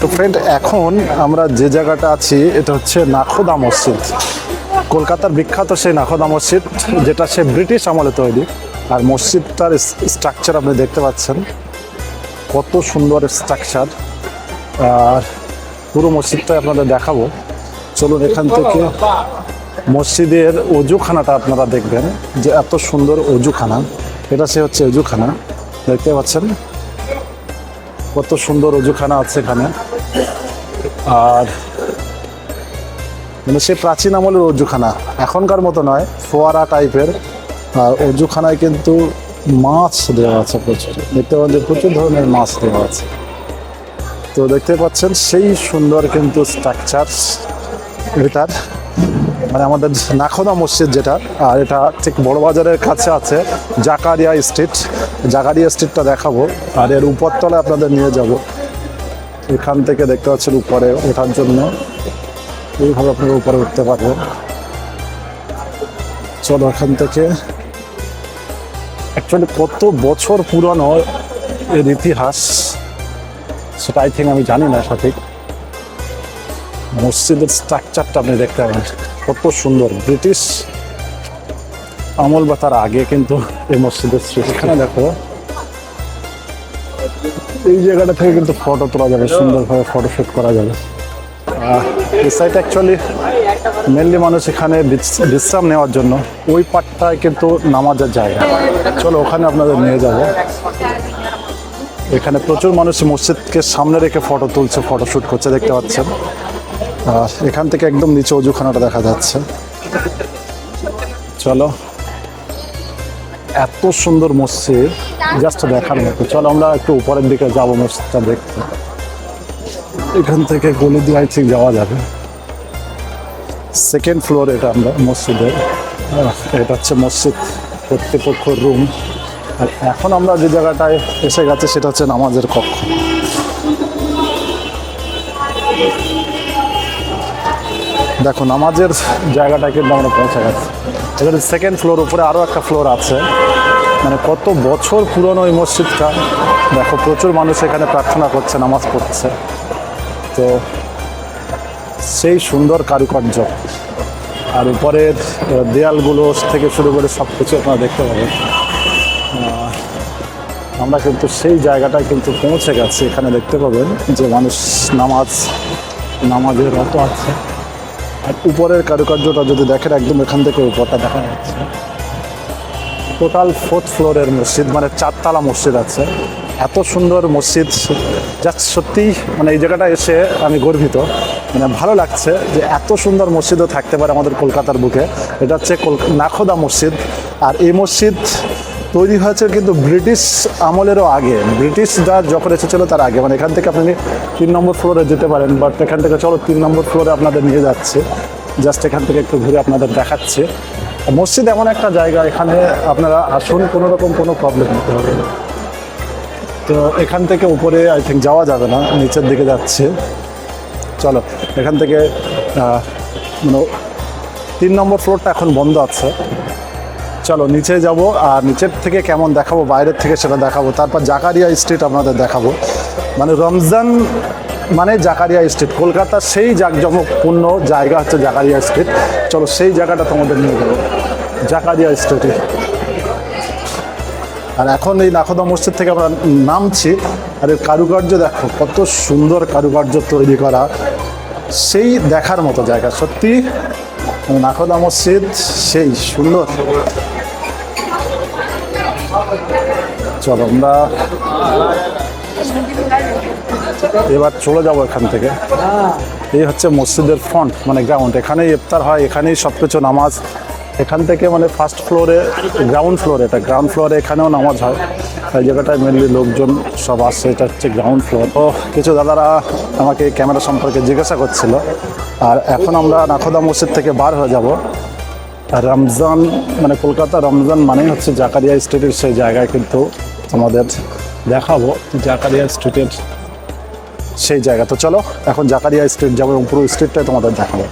তো ফ্রেন্ড এখন আমরা যে জায়গাটা আছি, এটা হচ্ছে নাখোদা মসজিদ। কলকাতার বিখ্যাত সেই নাখোদা মসজিদ, যেটা সে ব্রিটিশ আমলে তৈরি। আর মসজিদটার স্ট্রাকচার আপনি দেখতে পাচ্ছেন। কত সুন্দর স্ট্রাকচার আর পুরো মসজিদটা আপনাদের দেখাবো। চলুন এখান থেকে মসজিদের অজুখানাটা আপনারা দেখবেন, যে এত সুন্দর অজুখানা। এটা সে হচ্ছে অজুখানা। দেখতে পাচ্ছেন? কত সুন্দর অজুখানা আছে এখানে। আর মানে সে প্রাচীন আমলের অজুখানা এখনকার মতো নয়, ফোয়ারা টাইপের আর অজুখানায় কিন্তু মাছ দেওয়া আছে প্রচুর। দেখতে পাচ্ছেন প্রচুর ধরনের মাছ দেওয়া আছে। তো দেখতে পাচ্ছেন, সেই সুন্দর কিন্তু স্ট্রাকচার এটার। মানে আমাদের নাখোদা মসজিদ যেটা, আর এটা ঠিক বড় বাজারের কাছে আছে, জাকারিয়া স্ট্রিট জাকারিয়া স্ট্রিটটা দেখাবো, আর এর উপরতলায় আপনাদের নিয়ে যাব। এখান থেকে দেখতে পাচ্ছেন উপরে ওঠার জন্য। এইভাবে আপনারা উপরে উঠতে পারবেন। চলো এখান থেকে। অ্যাকচুয়ালি কত বছর পুরনো এর ইতিহাস, সেটা আই থিঙ্ক আমি জানি না সঠিক। মসজিদের স্ট্রাকচারটা আপনি দেখতে পাবেন। কত সুন্দর। ব্রিটিশ আমল বা তার আগে কিন্তু এই মসজিদের এখানে দেখো এই জায়গাটা থেকে কিন্তু ফটো তোলা যাবে সুন্দরভাবে ফটো ফটোশ্যুট করা যাবে। এই সাইড অ্যাকচুয়ালি মেনলি মানুষ এখানে বিশ্রাম নেওয়ার জন্য ওই পাটটায় কিন্তু নামাজের জায়গা। চলো ওখানে আপনাদের নিয়ে যাব। এখানে প্রচুর মানুষ মসজিদকে সামনে রেখে ফটো তুলছে ফটোশ্যুট করছে দেখতে পাচ্ছেন। আর এখান থেকে একদম নিচে অজুখানাটা দেখা যাচ্ছে। চলো এত সুন্দর মসজিদ জাস্ট দেখার মতো। চলো আমরা একটু উপরের দিকে যাব মসজিদটা দেখতে। এখান থেকে গলি দিয়ে আই যাওয়া যাবে। সেকেন্ড ফ্লোর এটা আমরা মসজিদের। এটা হচ্ছে মসজিদ কর্তৃপক্ষ রুম আর এখন আমরা যে জায়গাটায় এসে গেছে, সেটা হচ্ছে নামাজের কক্ষ। দেখো, নামাজের জায়গাটা কিন্তু আমরা পৌঁছে গেছি। এখানে সেকেন্ড ফ্লোর উপরে আরও একটা ফ্লোর আছে। মানে কত বছর পুরনো এই মসজিদটা? দেখো, প্রচুর মানুষ এখানে প্রার্থনা করছে, নামাজ পড়ছে। তো সেই সুন্দর কারুকার্য। আর উপরের দেয়ালগুলো থেকে শুরু করে সব কিছু আপনারা দেখতে পাবেন। আমরা কিন্তু সেই জায়গাটায় কিন্তু পৌঁছে গেছি। এখানে দেখতে পাবেন যে মানুষ নামাজ, নামাজের রত আছে। আর উপরের কারুকার্যটা যদি দেখেন, একদম এখান থেকে উপরটা দেখা যাচ্ছে। টোটাল ফোর্থ ফ্লোরের মসজিদ মানে চারতলা মসজিদ আছে। এত সুন্দর মসজিদ জাস্ট সত্যি মানে এই জায়গাটা এসে আমি গর্বিত। মানে ভালো লাগছে যে এত সুন্দর মসজিদও থাকতে পারে আমাদের কলকাতার বুকে। এটা হচ্ছে নাখোদা মসজিদ। আর এই মসজিদ তৈরি হয়েছে কিন্তু ব্রিটিশ আমলেরও আগে। ব্রিটিশরা যখন এসেছিল তার আগে। মানে এখান থেকে আপনি তিন নম্বর ফ্লোরে যেতে পারেন বাট এখান থেকে চলো তিন নম্বর ফ্লোরে আপনাদের নিয়ে যাচ্ছে। জাস্ট এখান থেকে একটু ঘুরে আপনাদের দেখাচ্ছে। মসজিদ এমন একটা জায়গা, এখানে আপনারা আসুন, কোনো রকম কোনো প্রবলেম হতে হবে তো এখান থেকে উপরে আই থিঙ্ক যাওয়া যাবে না, নিচের দিকে যাচ্ছে। চলো, এখান থেকে মানে তিন নম্বর ফ্লোরটা এখন বন্ধ আছে। চলো নিচে যাব, আর নিচের থেকে কেমন দেখাবো, বাইরের থেকে সেটা দেখাবো। তারপর জাকারিয়া স্ট্রিট আপনাদের দেখাবো। মানে রমজান মানে জাকারিয়া স্ট্রিট কলকাতার সেই জাঁকজমকপূর্ণ জায়গা হচ্ছে জাকারিয়া স্ট্রিট চলো সেই জায়গাটা তোমাদের নিয়ে যাব, জাকারিয়া স্ট্রিটে আর এখন এই নাখোদা মসজিদ থেকে আমরা নামছি, আর এর কারুকার্য দেখো, কত সুন্দর কারুকার্য তৈরি করা। সেই দেখার মতো জায়গা, সত্যি নাখোদা মসজিদ, সেই সুন্দর। চলো আমরা এবার চলে যাব এখান থেকে। এই হচ্ছে মসজিদের ফ্রন্ট মানে গ্রাউন্ড এখানেই ইফতার হয়, এখানেই সব কিছু নামাজ। এখান থেকে মানে ফার্স্ট ফ্লোরে গ্রাউন্ড ফ্লোরে এটা গ্রাউন্ড ফ্লোরে এখানেও নামাজ হয়। এই জায়গাটায় মেনলি লোকজন সব আসছে এটা হচ্ছে গ্রাউন্ড ফ্লোর তো কিছু দাদারা আমাকে ক্যামেরা সম্পর্কে জিজ্ঞাসা করছিল, আর এখন আমরা নাখোদা মসজিদ থেকে বার হয়ে যাব। রমজান মানে কলকাতা রমজান মানেই হচ্ছে জাকারিয়া স্ট্রিটের সেই জায়গায় কিন্তু আমাদের দেখাবো জাকারিয়া স্ট্রিটের সেই জায়গা। তো চলো, এখন জাকারিয়া স্ট্রিট যাব এবং পুরো স্ট্রিটটাই তোমাদের দেখাবো।